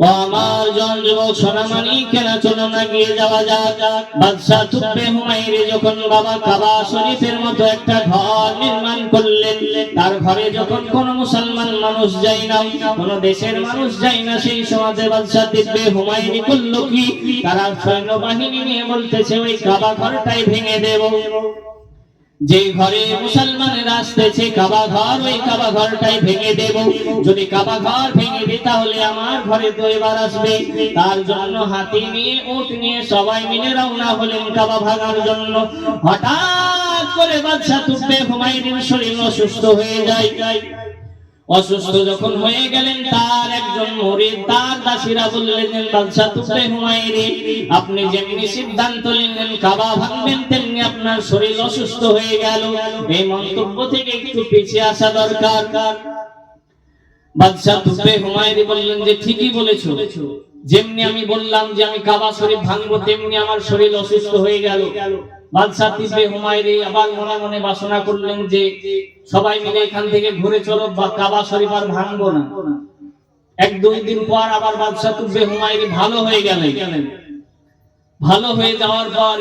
আমার সোনামানি কেনা গিয়ে যাওয়া যাক। বাদশাহ যখন বাবা কাবা শরীফের মতো একটা ঘর নির্মাণ করলেন, তার ঘরে যখন কোন মুসলমান মানুষ যায় না, কোন দেশের মানুষ যায় না, সেই সমাজে বাদশাহ তুব্বে হুমায়ুনি করল কি? তারা সৈন্যবাহিনী নিয়ে বলতেছে, ওই কাবা ঘরটাই ভেঙে দেব। যে ঘরে মুসলমানেরা আসতেছে কাবা ঘর ওই কাবা ঘরটাই ভেঙে দেব। যদি কাবা ঘর ভেঙে দিই তাহলে আমার ঘরে তো আসবে। তার জন্য হাতি নিয়ে, উট নিয়ে সবাই মিলে রওনা হলেন কাবা ভাঙার জন্য। হঠাৎ করে বাদশা তুব্বে হুমায়ুনের শরীর অসুস্থ হয়ে যায়। অসুস্থ যখন হয়ে গেলেন, তার একজন মরিদ, তার দাসীরা বললেন বাদশাহ তুব্বে হুমায়ুনি আপনি যেমনি সিদ্ধান্ত নিলেন, কাবা ভাঙবেন, তেমনি আপনার শরীর অসুস্থ হয়ে গেল। এই মন্তব্য থেকে একটু পিছিয়ে আসা দরকার। বাদশাহ তুমি হুমায়ুনি বললেন যে, ঠিকই বলেছ। যেমনি আমি বললাম যে আমি কাবা শরীফ ভাঙবো, তেমনি আমার শরীর অসুস্থ হয়ে গেল। বাদশাহ তিব্বে হুমায়রে আবার মনে মনে বাসনা করলেন যে সবাই মিলে এখান থেকে ঘুরে চলো বা কাবা শরীফ আর ভাঙবো না। এক দুই দিন পর আবার বাদশাহ তিব্বে হুমায়রে ভালো হয়ে গেলেন। ভালো হয়ে যাওয়ার পর